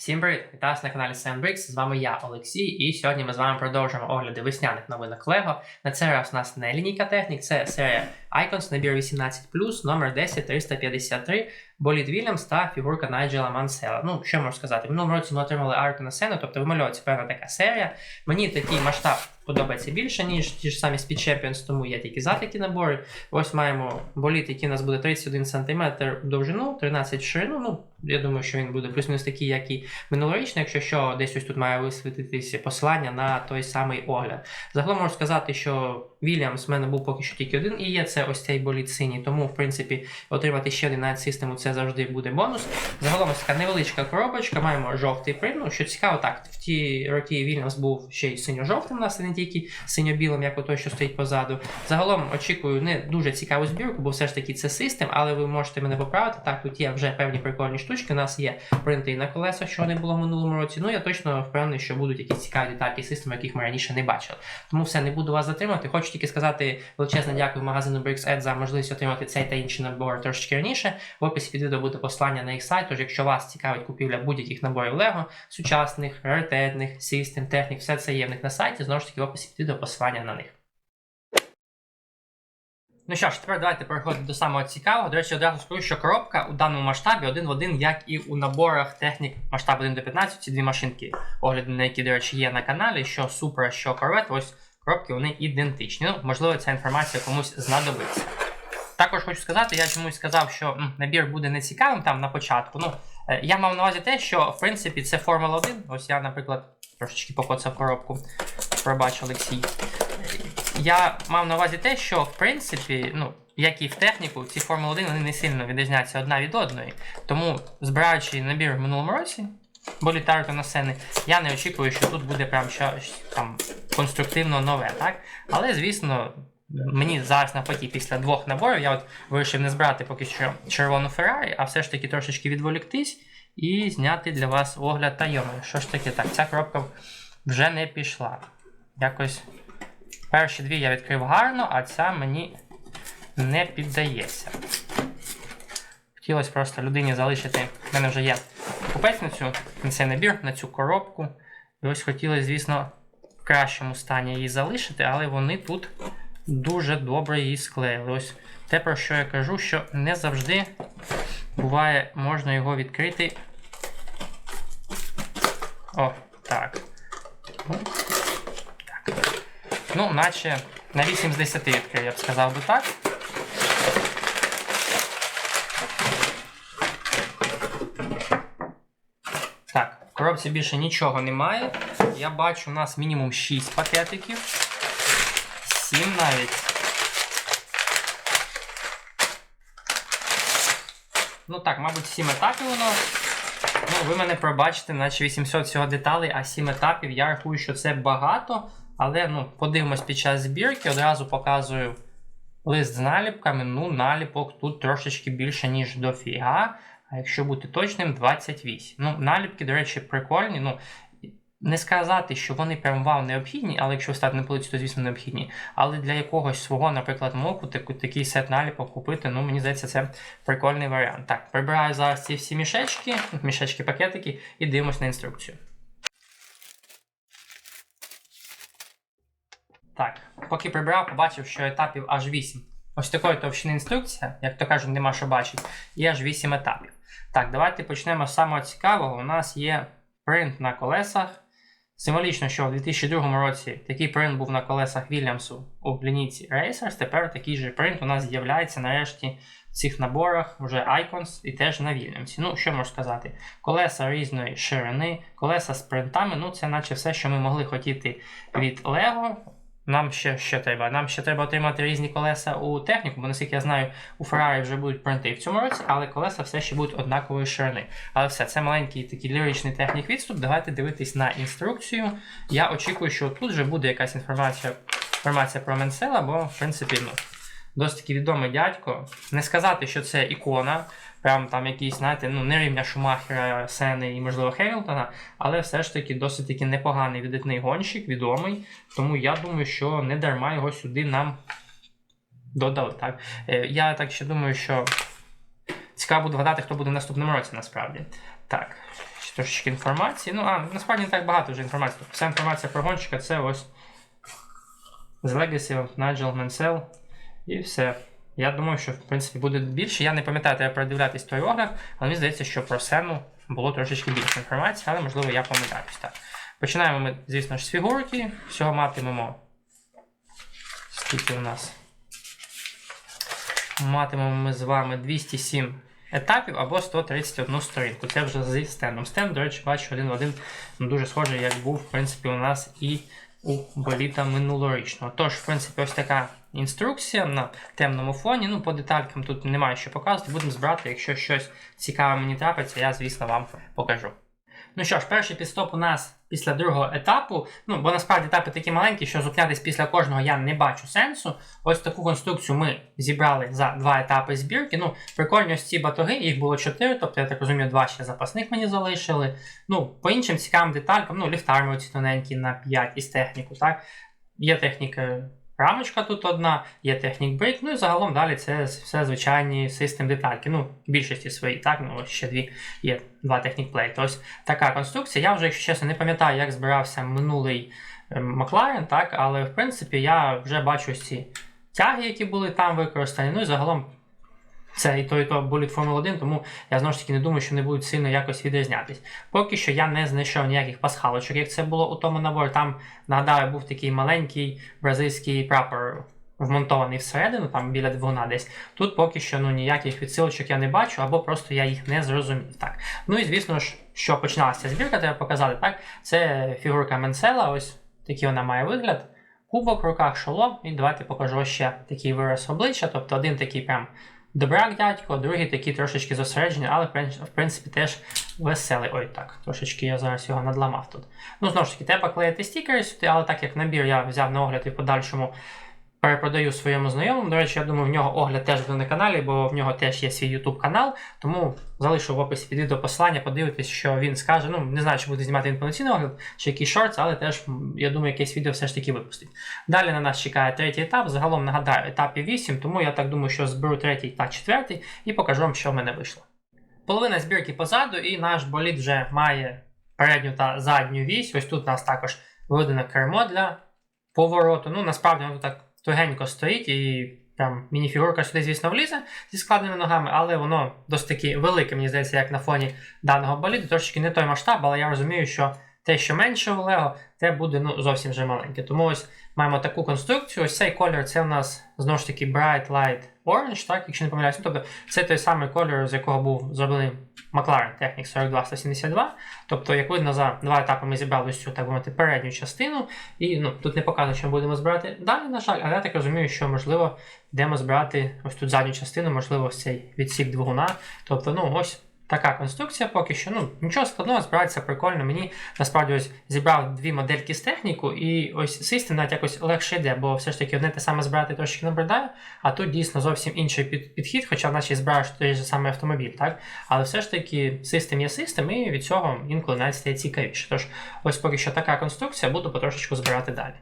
Всім привіт! Вітаю вас на каналі SandBricks. З вами я, Олексій, і сьогодні ми з вами продовжуємо огляди весняних новинок LEGO. На цей раз у нас не лінійка технік, це серія Icons, набір 18, номер 10353, Болід Вільямс та фігурка Найджела Мансела. Ну, що можу сказати? В минулому році ми отримали арку на сцену, тобто вимальовується певна така серія. Мені такий масштаб подобається більше, ніж ті ж самі Speed Champions, тому я тільки за такі набори. Ось маємо боліт, який у нас буде 31 см в довжину, 13 в ширину. Ну, я думаю, що він буде плюс-мінус такий, як і минулорічний, якщо що, десь ось тут має висвітитися посилання на той самий огляд. Загалом можу сказати, що Вільямс в мене був поки що тільки один і є це ось цей боліт синій, тому в принципі отримати ще один навіть систему це завжди буде бонус. Загалом така невеличка коробочка, маємо жовтий принт. Ну, що цікаво, так, в ті роки Вільямс був ще й синьо-жовтим у нас, не тільки синьо-білим, як той, що стоїть позаду. Загалом очікую не дуже цікаву збірку, бо все ж таки це систем, але ви можете мене поправити. Так, тут є вже певні прикольні штучки. У нас є принти на колесах, що не було в минулому році. Ну я точно впевнений, що будуть якісь цікаві детальки системи, яких ми раніше не бачили. Тому все не буду вас затримати. Хочу тільки сказати величезне дякую магазину BricksEd за можливість отримати цей та інший набор трошечки раніше. В описі під відео буде посилання на їх сайт. Тож, якщо вас цікавить купівля будь-яких наборів Lego, сучасних, раритетних, систем, технік, все це є в них на сайті. Знову ж таки, в описі під відео посилання на них. Ну що ж, тепер давайте переходимо до самого цікавого. До речі, одразу скажу, що коробка у даному масштабі один в один, як і у наборах технік масштаб 1 до 15, ці дві машинки, огляди на які, до речі, є на каналі, що Super, що Corvette, ось коробки вони ідентичні. Ну, можливо, ця інформація комусь знадобиться. Також хочу сказати, я чомусь сказав, що набір буде нецікавим там на початку. Ну, е, я мав на увазі те, що в принципі це Формула 1. Ось я, наприклад, трошечки покоцав коробку. Пробач, Олексій. Я мав на увазі те, що в принципі, ну, як і в техніку, ці Формули 1 вони не сильно відрізняються одна від одної. Тому, збираючи набір в минулому році, болітарка на сцени, я не очікую, що тут буде прям щось там конструктивно нове, так? Але, звісно, мені зараз навпаки, після двох наборів, я от вирішив не збирати поки що червону Феррарі, а все ж таки трошечки відволіктись і зняти для вас огляд та йому. Що ж таки, так, ця коробка вже не пішла. Якось. Перші дві я відкрив гарно, а ця мені не піддається. Хотілося просто людині залишити. В мене вже є купець на цю на цей набір, на цю коробку. І ось хотілося, звісно, в кращому стані її залишити, але вони тут дуже добре її склеїли. Ось те, про що я кажу, що не завжди буває, можна його відкрити. О, так. Ну, так. Ну, наче на 8 з 10 відкрив, я б сказав би так. Так, в коробці більше нічого немає. Я бачу, у нас мінімум 6 пакетиків. 7 навіть. Ну так, мабуть, 7 етапів воно. Ну, ви мене пробачите, наче 800 всього деталей, а 7 етапів. Я рахую, що це багато. Але ну, подивимось під час збірки, одразу показую лист з наліпками. Ну, наліпок тут трошечки більше, ніж до фіга. А якщо бути точним, 28. Ну, наліпки, до речі, прикольні. Ну, не сказати, що вони прям вау необхідні, але якщо стати на полиці, то звісно необхідні. Але для якогось свого, наприклад, моку, такий сет наліпок купити, ну мені здається, це прикольний варіант. Так, прибираю зараз ці всі мішечки, мішечки, пакетики і дивимось на інструкцію. Так, поки прибирав, побачив, що етапів аж 8. Ось такої товщини інструкція, як то кажуть, нема що бачити, і аж 8 етапів. Так, давайте почнемо з самого цікавого. У нас є принт на колесах. Символічно, що в 2002 році такий принт був на колесах Вільямсу у лінійці Racers. Тепер такий же принт у нас з'являється нарешті в цих наборах вже Icons і теж на Вільямсі. Ну, що можу сказати? Колеса різної ширини, колеса з принтами, ну це наче все, що ми могли хотіти від Lego. Нам ще що треба? Нам ще треба отримати різні колеса у техніку, бо наскільки я знаю, у Ferrari вже будуть принти в цьому році, але колеса все ще будуть однакової ширини. Але все, це маленький такий ліричний технік відступ. Давайте дивитись на інструкцію. Я очікую, що тут вже буде якась інформація інформація про Менсела, бо, в принципі, ну, досить таки відомий дядько. Не сказати, що це ікона, прям там якийсь, знаєте, ну, не рівня Шумахера, Сени і, можливо, Хемілтона, але все ж таки досить таки непоганий видатний гонщик, відомий. Тому я думаю, що не дарма його сюди нам додали. Так? Е, Я так ще думаю, що цікаво буде вгадати, хто буде в наступному році насправді. Так, трошечки інформації. Ну, а насправді не так багато вже інформації. Вся інформація про гонщика це ось з Legacy of Nigel Mansell і все. Я думаю, що в принципі буде більше. Я не пам'ятаю, треба передивлятись той огляд, але мені здається, що про Сену було трошечки більше інформації, але можливо я помиляюсь. Починаємо ми, звісно ж, з фігурки. Всього матимемо. Скільки у нас? Матимемо ми з вами 207 етапів або 131 сторінку. Це вже зі стендом. Стенд, до речі, бачу один в один дуже схожий, як був, в принципі, у нас і у боліта минулорічного. Тож, в принципі, ось така інструкція на темному фоні. Ну, по деталькам тут немає що показувати. Будемо збирати, якщо щось цікаве мені трапиться, я, звісно, вам покажу. Ну що ж, перший підстоп у нас після другого етапу. Ну, бо насправді етапи такі маленькі, що зупинятись після кожного я не бачу сенсу. Ось таку конструкцію ми зібрали за два етапи збірки. Ну, прикольні ось ці батоги, їх було чотири, тобто, я так розумію, два ще запасних мені залишили. Ну, по іншим цікавим деталькам, ну, ліфтарми оці тоненькі на 5 із техніку, так. Є техніка. Рамочка тут одна, є технік брейк, ну і загалом далі це все звичайні систем детальки. Ну, в більшості свої, так, ну ще дві є два технік плейти. Ось така конструкція. Я вже, якщо чесно, не пам'ятаю, як збирався минулий Макларен, так, але в принципі я вже бачу ці тяги, які були там використані. Ну і загалом це і то, і то боліт Формула 1, тому я знову ж таки не думаю, що вони будуть сильно якось відрізнятись. Поки що я не знайшов ніяких пасхалочок, як це було у тому наборі. Там, нагадаю, був такий маленький бразильський прапор вмонтований всередину, там біля двигуна десь. Тут поки що ну, ніяких відсилочок я не бачу, або просто я їх не зрозумів. Так. Ну і звісно ж, що починалася збірка, треба показати, так? Це фігурка Менсела, ось такий вона має вигляд. Кубок в руках шолом, і давайте покажу ще такий вираз обличчя, тобто один такий прям добряк дядько, другий такий трошечки зосереджений, але в принципі теж веселий. Ой, так, трошечки я зараз його надламав тут. Ну, знову ж таки, треба клеїти стікери сюди, але так як набір я взяв на огляд і в подальшому перепродаю своєму знайомому. До речі, я думаю, в нього огляд теж буде на каналі, бо в нього теж є свій YouTube канал. Тому залишу в описі під відео посилання, подивитись, що він скаже. Ну, не знаю, чи буде знімати він повноцінний огляд, чи якийсь шортс, але теж, я думаю, якесь відео все ж таки випустить. Далі на нас чекає третій етап. Загалом нагадаю, етапів 8, тому я так думаю, що зберу третій та четвертий і покажу вам, що в мене вийшло. Половина збірки позаду, і наш болід вже має передню та задню вісь. Ось тут у нас також виведено кермо для повороту. Ну, насправді воно так тугенько стоїть і прям мініфігурка сюди, звісно, влізе зі складними ногами, але воно досить таки велике, мені здається, як на фоні даного боліду. Трошки не той масштаб, але я розумію, що те, що менше у Лего, те буде ну, зовсім вже маленьке. Тому ось маємо таку конструкцію. Ось цей колір це у нас знову ж таки Bright Light Orange, так, якщо не помиляюсь. Тобто це той самий колір, з якого був зроблений McLaren Technic 42172. Тобто, як видно, за два етапи ми зібрали цю так мовити, передню частину. І ну, тут не показано, що ми будемо збирати далі, на жаль, але я так розумію, що можливо йдемо збирати ось тут задню частину, можливо, ось цей відсік двигуна. Тобто, ну ось. Така конструкція поки що. Ну, нічого складного, збирається прикольно. Мені насправді ось зібрав дві модельки з техніку, і ось систем навіть якось легше йде, бо все ж таки одне те саме збирати трошки набридає, а тут дійсно зовсім інший під, підхід, хоча в ще збираєш той же самий автомобіль, так? Але все ж таки систем є систем, і від цього інколи навіть стає цікавіше. Тож ось поки що така конструкція, буду потрошечку збирати далі.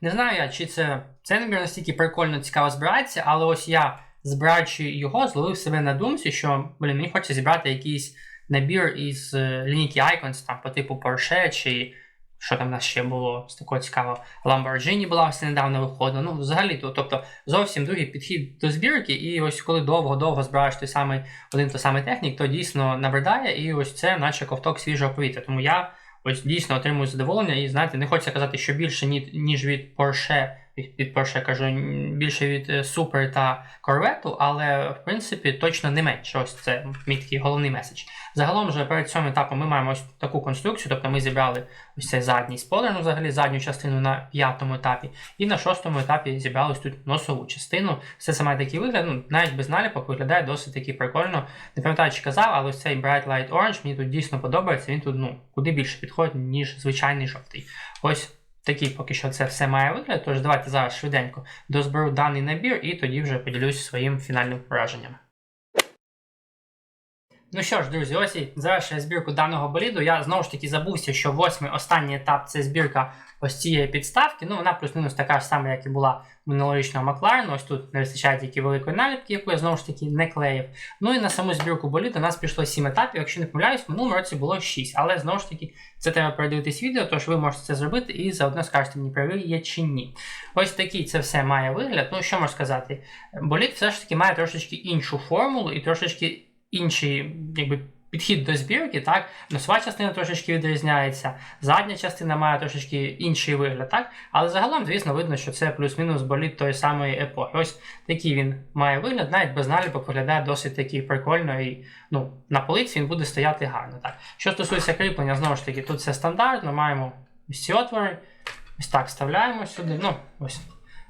Не знаю я, чи це цей набір настільки прикольно цікаво збирається, але ось я збираючи його, зловив себе на думці, що блін, мені хочеться зібрати якийсь набір із е, лінійки Icons, там по типу Porsche, чи що там в нас ще було з такого цікавого, Lamborghini була ось недавно виходила. Ну, взагалі, то, тобто зовсім другий підхід до збірки, і ось коли довго-довго збираєш той самий один той самий технік, то дійсно набридає, і ось це наче ковток свіжого повітря. Тому я ось дійсно отримую задоволення, і знаєте, не хочеться казати, що більше ніж від Porsche від Porsche, я кажу, більше від Super та Corvette, але в принципі точно не менше. Ось це мій такий головний меседж. Загалом вже перед цим етапом ми маємо ось таку конструкцію, тобто ми зібрали ось цей задній спойлер, ну взагалі задню частину на п'ятому етапі, і на шостому етапі зібрали ось тут носову частину. Все це має такий вигляд, ну навіть без наліпок виглядає досить таки прикольно. Не пам'ятаю, чи казав, але ось цей Bright Light Orange мені тут дійсно подобається. Він тут ну, куди більше підходить, ніж звичайний жовтий. Ось. Такий поки що це все має вигляд, тож давайте зараз швиденько дозберу даний набір і тоді вже поділюсь своїм фінальним враженням. Ну що ж, друзі, ось і завершує збірку даного боліду. Я знову ж таки забувся, що восьмий останній етап це збірка ось цієї підставки. Ну, вона плюс-мінус така ж сама, як і була минулорічного Макларена. Ось тут не вистачає тільки великої наліпки, яку я знову ж таки не клеїв. Ну і на саму збірку боліду у нас пішло 7 етапів. Якщо не помиляюсь, в минулому році було 6. Але знову ж таки, це треба передивитись відео, тож ви можете це зробити і заодно скажете мені, правий є чи ні. Ось такий це все має вигляд. Ну, що можу сказати? Болід все ж таки має трошечки іншу формулу і трошечки інший якби, підхід до збірки, так? Носова частина трошечки відрізняється, задня частина має трошечки інший вигляд, так? Але загалом, звісно, видно, що це плюс-мінус болід тої самої епохи. Ось такий він має вигляд, навіть без наліпок виглядає досить такий прикольно і ну, на полиці він буде стояти гарно. Так. Що стосується кріплення, знову ж таки, тут все стандартно, маємо ось ці отвори. Ось так вставляємо сюди. Ну, ось.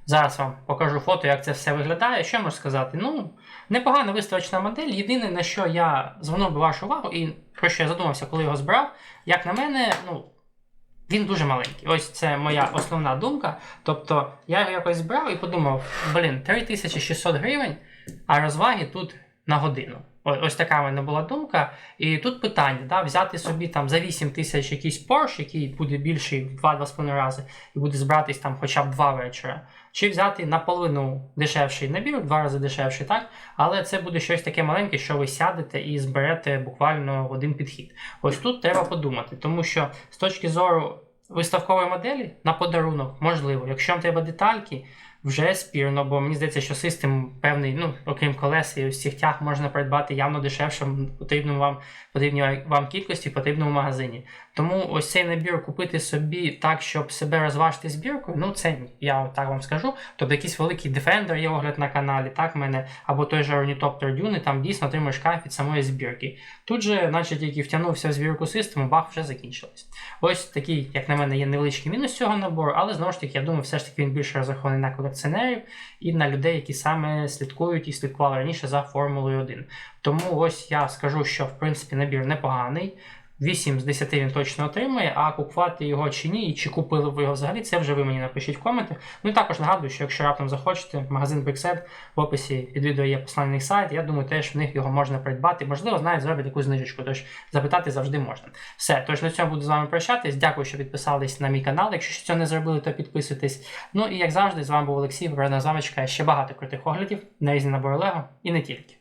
Зараз вам покажу фото, як це все виглядає. Що можу сказати? Ну, непогана виставочна модель. Єдине, на що я звернув би вашу увагу, і про що я задумався, коли його збирав, як на мене, ну, він дуже маленький. Ось це моя основна думка. Тобто я його якось збирав і подумав: блін, 3600 гривень, а розваги тут на годину. Ось така в мене була думка. І тут питання: да, взяти собі там за 8 тисяч якийсь Porsche, який буде більший в 2-2,5 рази, і буде збиратись там хоча б два вечора. Чи взяти наполовину дешевший набір, в два рази дешевший, так? Але це буде щось таке маленьке, що ви сядете і зберете буквально один підхід. Ось тут треба подумати, тому що з точки зору виставкової моделі на подарунок можливо. Якщо вам треба детальки, вже спірно, бо мені здається, що систем певний, ну, окрім колес і цих тяг можна придбати явно дешевше в потрібному вам, потрібній вам кількості в магазині. Тому ось цей набір купити собі так, щоб себе розважити збіркою, ну це. Я так вам скажу. Тобто якийсь великий Defender є огляд на каналі, так в мене, або той же Ornithopter Dune, там дійсно отримуєш кайф від самої збірки. Тут же, наче тільки втягнувся в збірку систему, бах вже закінчилось. Ось такий, як на мене, є невеличкий мінус цього набору, але знову ж таки, я думаю, все ж таки він більше розрахований на колекціонерів і на людей, які саме слідкують і слідкували раніше за Формулою 1. Тому ось я скажу, що в принципі набір непоганий. 8 з 10 він точно отримає, а купувати його чи ні, чи купили ви його взагалі, це вже ви мені напишіть в коментах. Ну і також нагадую, що якщо раптом захочете, магазин Brixed в описі під відео є їх сайт. Я думаю, теж в них його можна придбати. Можливо, навіть зроблять якусь знижечку, тож запитати завжди можна. Все, тож на цьому буду з вами прощатись. Дякую, що підписались на мій канал. Якщо ще цього не зробили, то підписуйтесь. Ну і як завжди, з вами був Олексій, Верна Завочка. Ще багато крутих оглядів на різні набори Лего і не тільки.